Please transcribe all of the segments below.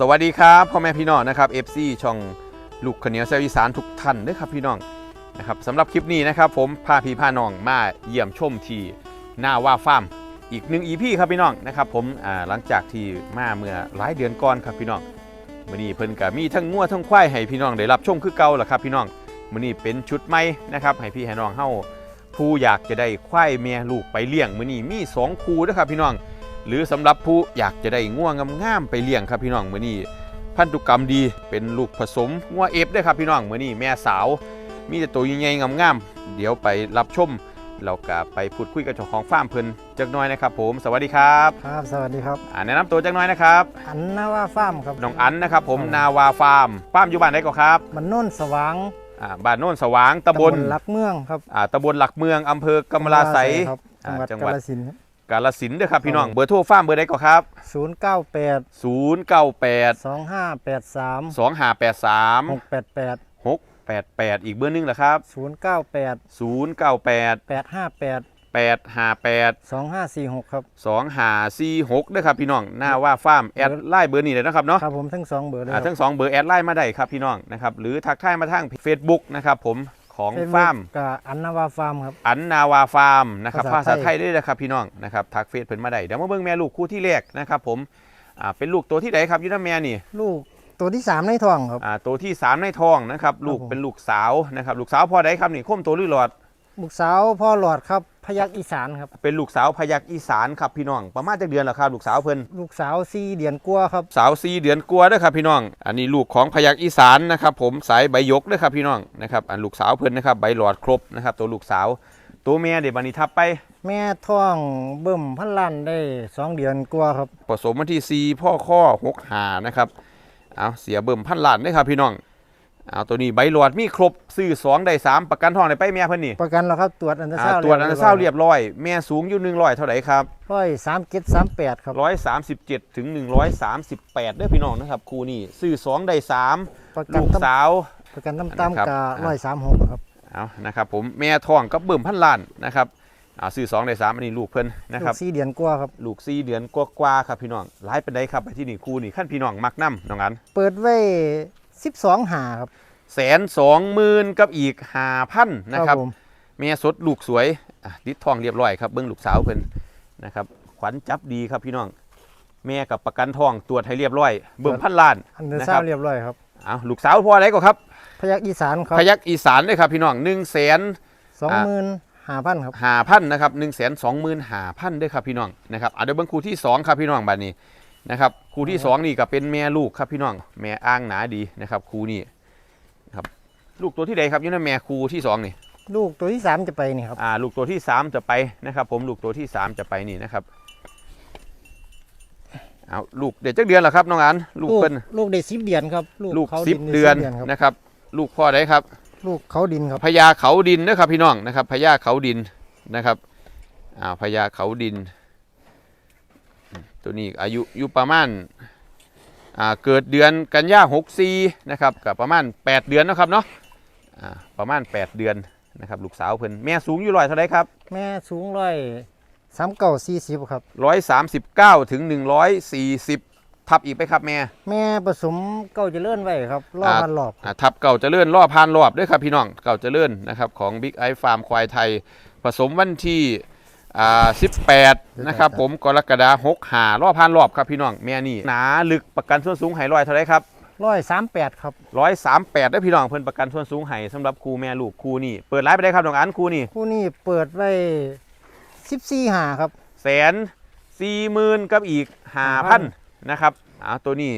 สวัสดีครับพ่อแม่พี่น้องนะครับ FC ช่องลูกขาวเหนียวแซวอีสานทุกท่านด้วยครับพี่น้องนะครับสำหรับคลิปนี้นะครับ ผมพาพี่พาน้องมาเยี่ยมชมที่หน้าว่าฟาร์มอีกหนึ่ง EP ครับพี่น้องนะครับผมหลังจากที่มาเมื่อหลายเดือนก่อนครับพี่น้องมื้อนี้เพิ่นก็มีทั้งงัวทั้งควายให้พี่น้องได้รับชมคือเก่าแหละครับพี่น้องมื้อนี้เป็นชุดใหม่นะครับให้พี่ให้น้องเฮาผู้อยากจะได้ควายเมียลูกไปเลี้ยงมื้อนี้มีสองคู่เด้อครับพี่น้อง หรือสำหรับผู้อยากจะได้ง่วงงามๆไปเลี้ยงครับพี่น้องมื้อนี้พันธุกรรมดีเป็นลูกผสมงัวเอฟด้วยครับพี่น้องมื้อนี้แม่สาว มีแต่ตัวใหญ่ๆงามๆเดี๋ยวไปรับชมเราก็ไปพูดคุยกับเจ้าของฟาร์มเพิ่นจักหน่อยนะครับ ผมสวัสดีครับครับ สวัสดีครับอ่าแนะนำตัวจักหน่อยนะครับอันนาว่าฟาร์มครับน้องอันนะครับ ผมครับนาวาฟาร์มฟาร์มอยู่บ้านไหนก็ครับมันโน่นสว่างอ่าบ้านโน่นสว่างตำบลลักเมืองครับอ่าตำบลหลักเมืองอำเภอกำมะลาไสยครับอ่าจังหวัดจังหวัดกาฬสินธุ์ กาฬสินธุ์เด้อครับพี่น้องครับเบอร์โทรฟาร์มเบอร์ใดก็ครับ ศูนย์เก้าแปด098 สองห้าแปดสาม2583หกแปดแปด688 อีกเบอร์หนึงเหรอครับ ศูนย์เก้าแปด098 แปดห้าแปด858 สองห้าสี่หกครับ2546ด้วยครับพี่น้องหน้าว่าฟาร์มแอดไลน์เบอร์นี้เลยนะครับเนาะครับผมทั้งสองเบอร์เลยอ่าครัทั้งสองเบอร์แอดไลน์มาได้ครับพี่น้องนะครับหรือทักทายมาทาง Facebook นะครับผม ของ Facebook ฟาร์มกับอันนาว่าฟาร์มครับ อันนาวาฟาร์มนะครับภาภาษาษาไทไทยยด้วยนะครับพี่น้องนะครับทักเฟซเพิ่นมาได้เดี๋ยวมาเบิ่งแม่ลูกคู่ที่แรกนะครับผมอ่าเป็นลูกตัวที่ไหนครับอยูน้าแม่นี่ลูกตัวที่สามในท้องครับ อ่าตัวที่สามในท้องนะครับลูกผม เป็นลูกสาวนะครับลูกสาวพอได้ครับนี่โค้มตัวหรือหลอด ลูกสาวพ่อหลอดครับ พยักอีสานครับ เป็นลูกสาวพยักอีสานครับพี่น้อง ประมาณจักเดือนแล้วครับลูกสาวเพิ่นลูกสาวสี่เดือนกว่าครับ สาวซีเดือนกลัวาเด้อครับพี่น้อง อันนี้ลูกของพยักอีสานนะครับผมสายใบยกเด้อครับพี่น้องนะครับอันลูกสาวเพิ่นนะครับใบหลอดครบนะครับตัวลูกสาว ตัวแม่เดี๋ยวบันนี้ทับไป แม่ท้องเบิ่มพันล้านได้สองเดือนกว่าครับผสมวันที่4พ่อข้อ6หานะครับเอาเสียเบิ่มพันล้านเด้อครับพี่น้อง เอาตัวนี้ใบหลอดมีครบซื้อ2ได้3ประกันทองได้ไปแม่เพิ่นนี่ประกันแล้วครับตรวจอันตราอ่าซาวด์ตรวจอันตราซาวด์เรียบร้อย แม่สูงอยู่100เท่าไหร่ครับร้อยสามเจ็ดสามแปดครับ137ถึง138เด้อพี่น้องนะครับคู่นี้ซื้อ2ได้3ประกันลูกตำสาว ประกันนะครัต่ำบๆกาอ่าร้อยสามหกครับเอานะครับผมแม่ทองกับเบิ่มพันล้านนะครับเอาซื้อ2ได้3อันนี้ลูกเพิ่นนะครับลูกสี่เดือนกว่าครับ ลูก4เดือนกว่าๆครับพี่น้องหลายเป็นไดครับไปที่นี่คู่นี่ขั้นพี่น้องมักนํน้องอัน เปิดไว้ สิบสองหาครับแสนสองหมื่นกับอีกห้าพันนะครับผมแม่สดลูกสวยอะติดทองเรียบร้อยครับเบิ้งลูกสาวเพิ่นนะครับขวัญจับดีครับพี่น้องแม่กับประกันทองตรวจให้เรียบร้อย เบิ่มพันล้านอันเดอร์นะซาครัวด์เรียบร้อยครับ เอาลูกสาวพ่ออะไรก็ครับ พยักอีสานครับพยักอีสานเลยครับพี่น้องหนึ่งแสน สองหมื่นห้าพันครับห้าพันนะครับหนึ่งแสนสองหมื่นห้าพันด้วยครับพี่น้องนะครับเอาเดี๋ยวเบิ้งคู่ที่สองครับพี่น้องบัดนี้ นะครับคู่ที่สองนี่ก็เป็นแม่ลูกครับพี่น้องแม่อ้างหนาดีนะครับคู่นี้นะครับ ลูกตัวที่ใดครับอยี่นั่นแม่คู่ที่สองนี่ลูกตัวที่สามจะไปนี่ครับอ่าลูกตัวที่3จะไปนะครับ ผมลูกตัวที่3จะไปนี่นะครับเอาลูกเด็กจักเดือนแล้วครับน้องอันลูกเพิ่นลูกเด็กสิบเดือนครับลูกเขาสิบใเดือนครับนะครับ ลูกพ่อได้ครับ ลูกเขาดินครับพญาเขาดินนะครับพี่น้องนะครับพญาเขาดินนะครับอ่าพญาเขาดิน ตัวนี้อายุอยู่ประมาณอ่าเกิดเดือนกันยาหกซีนะครับกับประมาณ 8 เดือนนะครับเนาะอ่าประมาณ 8 เดือนนะครับลูกสาวเพิ่นแม่สูงอยู่ร้อยเท่าไรครับ แม่สูงร้อยสามเก้าสี่สิบครับร้อยสามสิบเก้าถึงหนึ่งร้อยสี่สิบทับอีกไปครับแม่ แม่ผสมเก้าเจะเลื่อนไว้ครับรอบอ่าพันรอบอ่าทับเก่าเจะเลื่อนรอบพานรอบด้วยครับพี่น้องเก่าเจะเลื่อนนะครับของ Big i Farm ควายไทย ผสมวันที่ อ่าสิบแปดนะครับผมกรกฎาหกหารอบพานรอบครับพี่น้องแม่นี่หนาลึกประกันส่วนสูงไห้ร้อยเท่าไรครับร้อยสามแปดครับร้อยสามแปดได้พี่น้องเพิ่นประกันส่วนสูงไห้สำหรับครูแม่ลูกครูนี่เปิดร้านไปได้ครับน้องอันครูนี่คู่นี้เปิดไว้สิบสี่หาครับแสนสี่หมื่นกับอีกห้าพันนะครับเอาตัวนี้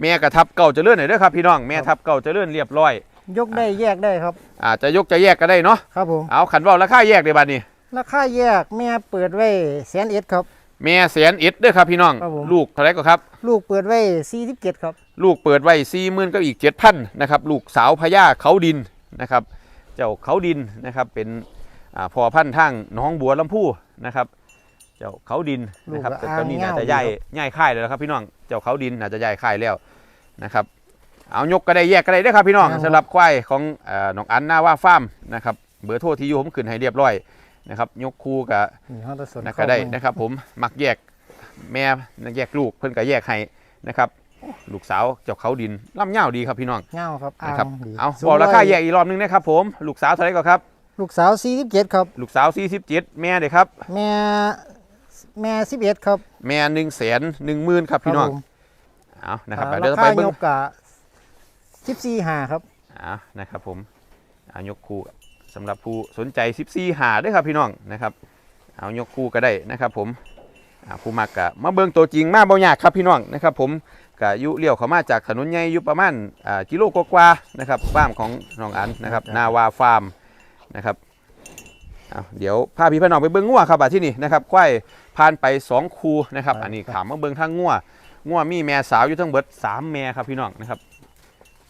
แม่กระทับเก่าเจะเลื่อนหน่อยเด้วยครับพี่น้องแม่ทับเก่าเจะเลื่อนเรียบร้อย ยกได้แยกได้ครับอาจจะยกจะแยกก็ได้เนาะครับผมเอาขันเว่าราคาแยกได้บัดนี้ ราคาแยกแม่เปิดไว้แสนเอ็ดครับ แม่แสนเอ็ดเด้อครับพี่น้อง ครับผม ลูกเท่าไหรก็ครับ ลูกเปิดไว้สี่สิบเจ็ดครับ ลูกเปิดไว้สี่หมื่นก็อีกเจ็ดพันนะครับลูกสาวพญาเขาดินนะครับ เจ้าเขาดินนะครับเป็นอ่าพอพันธุ์ทั้งหน้องบัวลำพูนะครับ เจ้าเขาดินนะครับลูกแต่ละตอนนี้อ่างน่าจะเง่าย้ายดีครับย้ายค่ายแล้วครับ พี่น้องเจ้าเขาดินน่าจะย้ายค่ายแล้วนะครับ เอายกก็ได้แยกก็ได้เด้อครับพี่น้องสำหรับควายของเอ่อน้องอันหน้าว่าฟาร์มนะครับเบอร์โทรที่อยู่ผมขึ้นให้เรียบร้อย นะครับยกคู่กับนี่ฮอตสนนะเข้าก็ได้มานะครับผมมักแยกแม่แยกลูกเพิ่นก็แยกให้นะครับลูกสาวเจ้าเขาดินล่ำเง่าวดีครับพี่น้องเงาครับอ่านะครับงดีเอาสูงบอกราคาร้ยแยกอีกรอบนึงนะครับผมลูกสาวเท่าไหร่ก็ครับ ลูกสาว 47 ครับ ลูกสาว 47 แม่เด้ครับ แม่แม่11 ครับ แม่1นึ่งแสนหนึ่งหมื่นครับพี่น้องผมเอานะครับอ่าเดี๋ยวราเราคาไปเบิ้ยงกกะ14หาครับเอานะครับผมเอายกคู่ สำหรับผู้สนใจ 14หาด้วยครับพี่น้องนะครับ เอายกคู่ก็ได้นะครับ ผมอ่าผู้มักกะมาเบิ้งตัวจริงมาบ่ยากครับพี่น้องนะครับ ผมกะยุเลี้ยวเข้ามาจากถนนใหญ่อยู่ประมาณอ่ากิโลกว่าๆนะครับฟาร์มของน้องอันนะครับครับนาวาฟาร์มนะครับเอาเดี๋ยวพาพี่พี่น้องไปเบิ้งงัวครับอะที่นี่นะครับควายผ่านไปสองคูนะครับ อันนี้ขามมาเบิ้งทางงัวงัวมีแม่สาวอยู่ทั้งเบิดสามแม่ครับพี่น้องนะครับ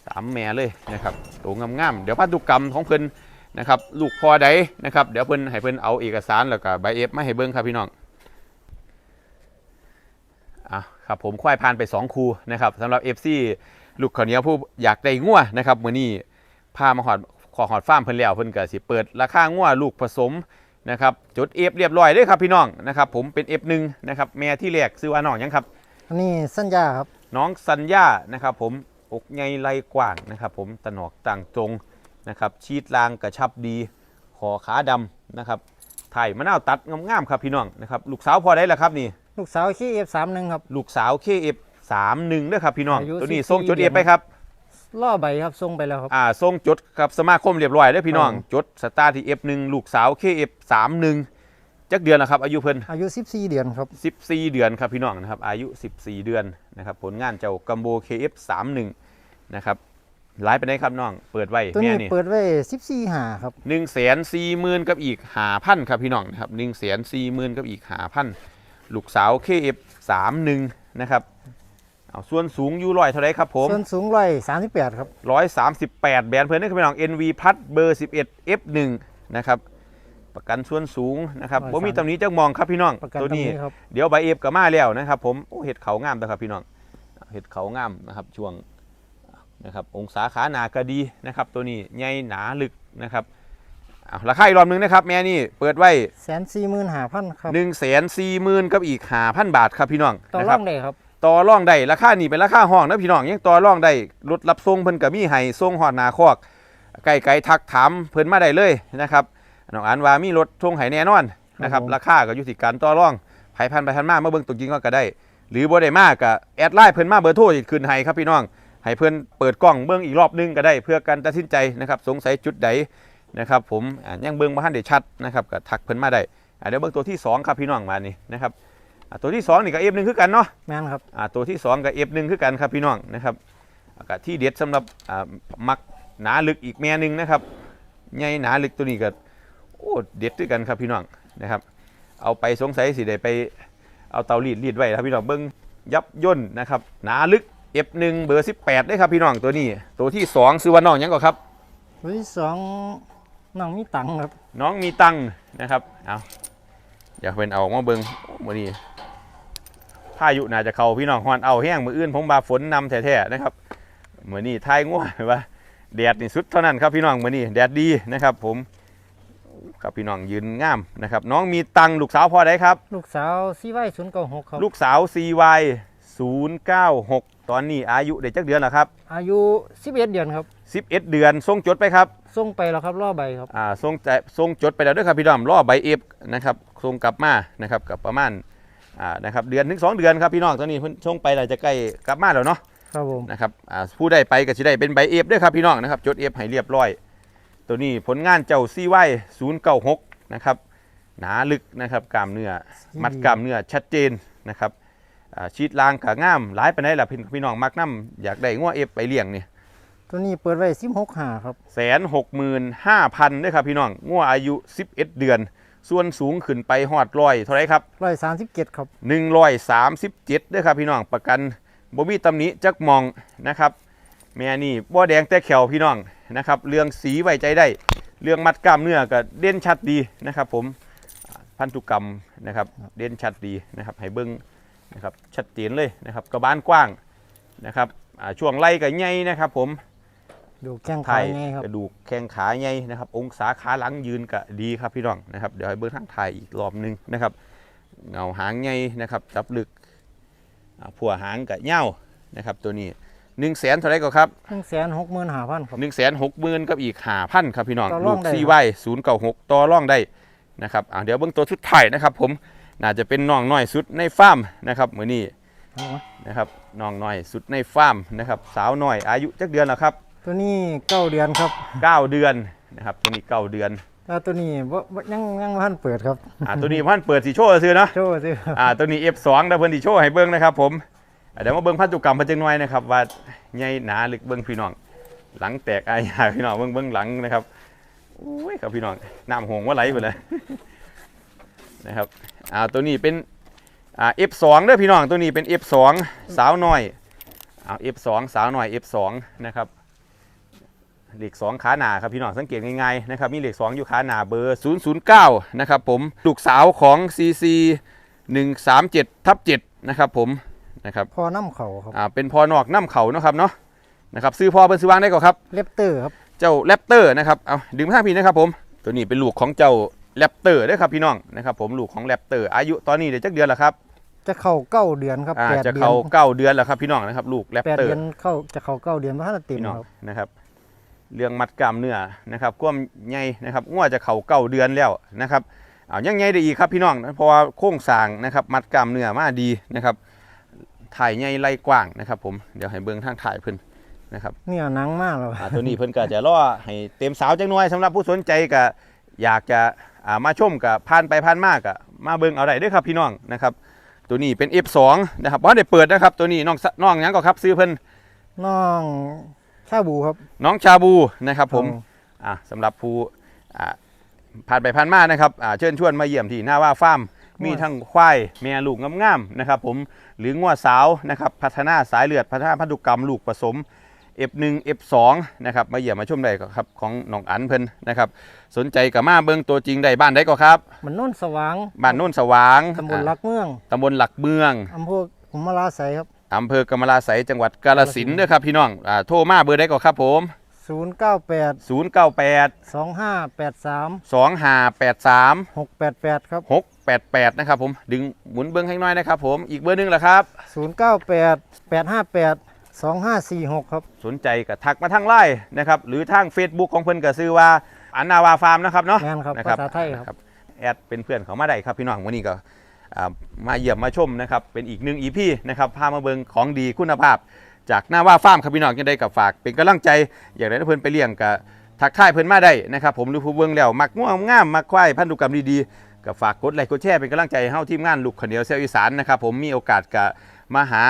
สามแม่เลยนะครับตัวงามๆเดี๋ยวพันธุกรรมของเพิ่น นะครับลูกพอใดนะครับเดี๋ยวเพิ่นให้เพิ่นเอาเอกสารแล้วก็ใบเอฟมาให้เบิ่งครับพี่น้องอะครับผมควายพานไป 2 คูนะครับสำหรับ FC ลูกข้าวเหนียวผู้อยากได้งัวนะครับมื้อนี้พามาหอดขอหอดฟาร์มเพิ่นแล้วเพิ่นก็สิเปิดราคางัวลูกผสมนะครับจดเอฟเรียบร้อยเด้อครับพี่น้องนะครับผมเป็น F1 นะครับแม่ที่แรกชื่อว่าน้องหยังครับอันนี้สัญญาครับ น้องสัญญานะครับผมอกใหญ่ไหลกว้างนะครับผมตะหนอกต่างตรง นะครับชีดลางกระชับดีคอขาดำนะครับถ่ายมะนาวตัดงามๆครับพี่น้องนะครับลูกสาวพอได้แล้วครับนี่ ลูกสาวขี้ F31 ครับ ลูกสาว KF 3 1ด้วยครับพี่น้อง อายุตัวนี้14ส่งจดเดืเออน ไปครับล่อใบครับส่งไปแล้วครับ อ่าส่งจดกับสมาคมเรียบร้อยเด้อพี่น้อง ครับผมจดสตาร์ที่ F1 ลูกสาว KF 3 1จักเดือนแล้วครับอายุเพิ่น อายุ 14 เดือนครับ 14 เดือนครับพี่น้องนะครับอายุ 14 เดือนนะครับผลงานเจ้ากัมโบ KF 3 1 นะครับ ไลฟ์ไปได้ครับน้อง เปิดไว้ตัวแม่นี้นี่เปิดไว้14หาครับ หนึ่งแสนสี่หมื่นกับอีกหาพันครับพี่น้องนะครับหนึ่งแสนสี่หมื่นกับอีกหาพันลูกสาว KF 3 1นะครับเอาส่วนสูงอยู่ร้อยเท่าไรครับผม ส่วนสูงร้อย38ครับร้อยสามสิบแปดแบรนด์เพื่อนนี่คือพี่น้อง NV พัดเบอร์ 11 F1 นะครับ ประกันส่วนสูงนะครับร้อยผมมีสามตำหนี้จักมองครับพี่น้องประกันตัวตรงนี้นี้ครับ เดี๋ยวใบเอฟก็มาแล้วนะครับ ผมโอ้เห็ดเขางามนะครับพี่น้องเห็ดเขางามนะครับช่วง นะครับองศาขาหนากระดีนะครับตัวนี้ใหญ่หนาลึกนะครับเอาราคาอีกรอบหนึงนะครับแม่นี่เปิดไว้แสนสี่หมื่นห้าพันครับ1นึ่งแสนสี่หมื่นกับอีกหาพันบาทครับพี่น้องต่อนะคร่รัอบงได้ครับต่อรองได้ราคานี่เป็นราคาห้องนะพี่น้องยังต่อรองได้รถรับส่งเพิ่นก็มีให้ส่งหอดหนาคอกไก่ไก่ทักถามเพิ่นมาได้เลยนะครับน้องอันว่ามีรถส่งให้แน่นอนนะครับผมราคาก็อยู่ที่การต่อรองไผพันไปพันมามาเบิ่งตัวจริงก็ได้ หรือบ่ได้มากก็แอดไลน์เพิ่นมาเบอร์โทรอีกคืนให้ครับพี่น้อง ให้เพิ่นเปิดกล้องเบิ่งอีกรอบหนึงก็ได้เพื่อการตัดสินใจนะครับ สงสัยจุดใดนะครับ ผมอ่ายังเบิ่งบ่ทันได้ชัดนะครับก็ทักเพิ่นมาได้อ่าเดี๋ยวเบิ่งตัวที่สองครับพี่น้องมานี่นะครับอ่าตัวที่สองนี่ก็ F1 คือกันเนาะแม่นครับอ่าตัวที่ 2 กับ F1 คือกันครับพี่น้องนะครับอากาศที่เด็ดสำหรับอ่ามักหนาลึกอีกแม่หนึงนะครับใหญ่หนาลึกตัวนี้ก็โอ้เด็ดด้วยกันครับพี่น้องนะครับ เอาไปสงสัยสิได้ไปเอาเตารีดรีดไว้ครับพี่น้องเบิ้งยับย่นนะครับหนาลึก F1 เบอร์ 18ได้ครับพี่น้องตัวนี้ ตัวที่2ซื้อว่าน้องหยังก่อนครับตัวที่สองน้องมีตังค์ครับ น้องมีตังค์นะครับเอาอยากเป็นเอาออกมาเบิ้งมือนี้พายุน่าจะเข้าพี่น้องฮอนเอาแห้งมืออื่นผมบาฝนนำแท้ๆนะครับมือนี้ทายง่วงว่าแดดนี่สุดเท่านั้นครับพี่น้องมือนี้แดดดีนะครับ ผมครับพี่น้องยืนงามนะครับ น้องมีตังค์ลูกสาวพอได้ครับ ลูกสาวซีไว้ศูนย์เก้าหกครับ ลูกสาว CY 096 ตอนนี้อายุได้จักเดือนแล้วครับอายุ 11 เดือนครับ11 เดือนส่งจดไปครับ ส่งไปแล้วครับล่อใบครับ อ่าส่งใจส่งจดไปแล้วด้วยครับพี่ดอมรอใบเอฟนะครับส่งกลับมานะครับกับประมาณอ่านะครับเดือนถึงสองเดือนครับพี่น้องตอนนี้เพิ่นส่งไปแล้วจะใกล้กลับมาแล้วเนาะครับผม นะครับอ่าผู้ได้ไปก็จะได้เป็นใบเอฟด้วยครับพี่น้องนะครับจดเอฟให้เรียบร้อย ตัวนี้ผลงานเจ้าซีไว้096นะครับหนาลึกนะครับกล้ามเนื้อมัดกล้ามเนื้อชัดเจนนะครับอ่า ชีดลางกะง่ามหลายไปไหนใดล่ะพี่พี่น้องมักน้ำอยากได้งัวเอฟไปเลี้ยงนี่ตัวนี้เปิดไว้16หาครับแสนหกหมื่นห้าพันด้วยครับพี่น้องงัวอายุ11เดือน ส่วนสูงขึ้นไปหอดร้อยเท่าไหรครับร้อยสามสิบเจ็ดครับ137ด้วยครับพี่น้องประกันบ่มีตำหนิจักมองนะครับ แม่นี่บ่แดงแต่แขวพี่น้องนะครับ เรื่องสีไว้ใจได้ เรื่องมัดกล้ามเนื้อก็เด่นชัดดีนะครับ ผมพันธุกรรมนะครับ เด่นชัดดีนะครับ ให้เบิ้ง นะครับชัดเจนเลยนะครับกระบาลกว้างนะครับอ่าช่วงไล่ก็ใหญ่นะครับ ผมดูแข้งไทขายไงครับกระดูกแข้งขาใหญ่นะครับ องศาขาหลังยืนก็ดีครับพี่น้องนะครับเดี๋ยวให้เบิ้งทางไทยอีกรอบหนึงนะครับเงาหางใหญ่นะครับจับลึกอ่าผัวหางกับเหย้านะครับตัวนี้1นึ่งแสนเท่าไหรก็ครับหนึ่งแสนหกหมื่นห้าพันครับ1นึ่งแสนหกหมื่นกับอีกห้าพันครับพี่น้องต่อรลูองกได้ซีไว้ศูนย์เก้าหกต่อร่องได้นะครับอ่าเดี๋ยวเบื้องตัวสุดท้ายนะครับผม น่าจะเป็นน้องน้อยสุดในฟาร์มนะครับมือนี้เอาวะนะครับน้องน้อยสุดในฟาร์มนะครับ สาวน้อยอายุจักเดือนแล้วครับ ตัวนี้เก้าเดือนครับเก้าเดือนนะครับตัวนี้เก้าเดือนแล้วตัวนี้บ่บ่ยังยังพันเปิดครับอ่าตัวนี้พันเปิดสีโชว์ซื้อเนาะโชว์สิครับอ่าตัวนี้ F2 ดับเบิลดีโชว์ให้เบิ้งนะครับ ผมอ่าเดี๋ยวมาเบิ้งพันธุกรรมเพันจังหน่อยนะครับว่าใหญ่หนาลึกเบิ้งพี่น้อง หลังแตกอายาพี่น้องเบิ้งเบิ้งหลังนะครับโอ้ยครับพี่น้องน้ำหงว่าไหลไปเลย นะครับอ่าตัวนี้เป็นอ่า F2 เด้อพี่น้องตัวนี้เป็น F2 สาวน้อยอ่า F2 สาวน้อย F2 นะครับเหล็ก2ขาหนาครับพี่น้องสังเกตง่ายๆนะครับมีเหล็ก2อยู่ขาหนาเบอร์ 009 นะครับผมลูกสาวของ CC 137ทับ7นะครับผมนะครับพอน้ำเขาครับอ่าเป็นพอนอกน้ำเขาเนาะครับเนาะนะครับซื้อพอเป็นซื้อวางได้ก่อนครับเลปเตอร์ครับเจ้าแรปเตอร์นะครับเอาดึงมาทางพี่นะครับผมตัวนี้เป็นลูกของเจ้า แรปเตอร์ด้วยครับพี่น้องนะครับผมลูกของแรปเตอร์อายุตอนนี้เดี๋ยวจักเดือนแล้วครับจะเข้าเก้าเดือนครับอ่าแปดจะเดือนเข้าเก้าเดือนแล้วครับพี่น้องนะครับลูกแรปแปดเตอร์ เดือนเข้าจะเข้าเก้าเดือนเพราะถ้าเต็มพี่น้องครับนะครับ เรื่องมัดกล้ามเนื้อนะครับความใหญ่นะครับง่วจะเข่าเก้าเดือนแล้วนะครับเอายังไงได้อีกครับพี่น้องเพราะว่าโครงสร้างนะครับมัดกล้ามเนื้อมาดีนะครับถ่ายใหญ่ไล่กว้างนะครับ ผมเดี๋ยวให้เบิ่งทางถ่ายเพิ่นนะครับเนี่ยหนังมากเลยอ่าตัวนี้เพิ่นก็จะรอให้เต็มสาวจังหน่อยสำหรับผู้สนใจก็อยากจะอ่า มาชมกับผ่านไปผ่านมากก็มาเบิ่งเอาได้เด้วยครับพี่น้องนะครับ ตัวนี้เป็น F2 นะครับว่าได้เปิดนะครับ ตัวนี้น้องสน้องหยังก็ครับซื้อเพิ่นน้องชาบูครับ น้องชาบูนะครับ ผมเอาอ่าสำหรับผู้อ่าผ่านไปผ่านมานะครับอ่าเชิญชวนมาเยี่ยมที่หน้าว่าฟาร์มมีทั้งควายแม่ลูกงามๆนะครับ ผมหรืองัวสาวนะครับ พัฒนาสายเลือดพัฒนาพันธุกรรมลูกผสม F1 F2 นะครับมาเยี่ยมมาชมได้ก็ครับของน้องอันเพิ่นนะครับสนใจกับมาเบิ่งตัวจริงได้บ้านได้ก็ครับมันโน่นสว่างบ้านโน่นสว่างตำบลลักเมืองตำบลหลักเมืองอำเภอกุมลาไสยครับอำเภอกำมะลาไสยจังหวัดกาฬสินธุ์เด้อครับพี่น้องอ่าโทรมาเบอร์ได้ก็ครับผม 098 098 2583 2583 688 ครับ 688 นะครับผมดึงหมุนเบิ้งให้น้อยนะครับผมอีกเบอร์หนึงแหละครับ 098 858 2546 ครับ สนใจก็ทักมาทางไลน์นะครับหรือทาง Facebook ของเพิ่นก็ซื้อว่าอันนาวาฟาร์มนะครับเนาะแม่นครับนะภาษาไทยครับแอดเป็นเพื่อนเขามาได้ครับพี่น้องวันนี้ก็อ่ามาเยี่ยมมาชมนะครับเป็นอีกหนึ่งอีพีนะครับพามาเบิงของดีคุณภาพ จากหน้าว่าฟาร์มครับพี่น้องยังได้กับฝาก เป็นกำลังใจอยากได้เพื่อนไปเลี้ยงกับทักทายเพื่อนมาได้นะครับผมหรือผู้เบิ่งแล้วมักง่วงงามมักควายพันธุกรรมดีๆก็ฝากกดไลค์กดแชร์เป็นกำลังใจให้เฮาทีมงานลูกขาวเหนียวเซลอีสานนะครับผมมีโอกาสกับ มาหา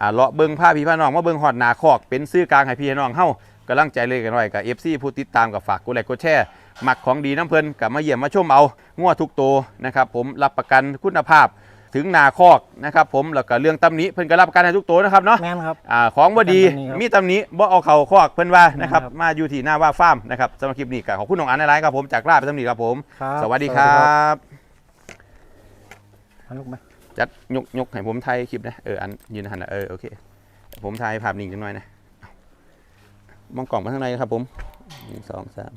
อ่าเลาะเบิ่งผ้าพี่พี่น้องมาเบิ่งฮอดหนาคอก เป็นซื้อกลางให้พี่น้องเฮากำลังใจเลยกันหน่อยกับ FC ผู้ติดตามกับฝากกดไลค์กดแชร์มักของดีน้ำเพลินกับมาเยี่ยมมาชมเอางัวทุกตัวนะครับผมรับประกันคุณภาพถึงนาคอกนะครับผมแล้วก็เรื่องตำหนิเพิ่นก็รับประกันให้ทุกตัวนะครับเนาะแม่นครับอ่าของบ่ดีตำหนิครับมีตำหนิบ่เอาเข่าคอกเพิ่นว่านะครับครับมาอยู่ที่หน้าว่าฟาร์มนะครับสำหรับคลิปนี้ก็ขอบคุณน้องอันในไลน์ครับผมจากลาไปตำหนิครับผมครับสวัสดีครับอันลูกไหม จัดยกยกให้ผมถ่ายคลิปนะเอออันยืนหันนะเออโอเค ผมถ่ายภาพนิ่งจังหน่อยนะมองกล่องมาข้างในครับผมหนึ่งสองสาม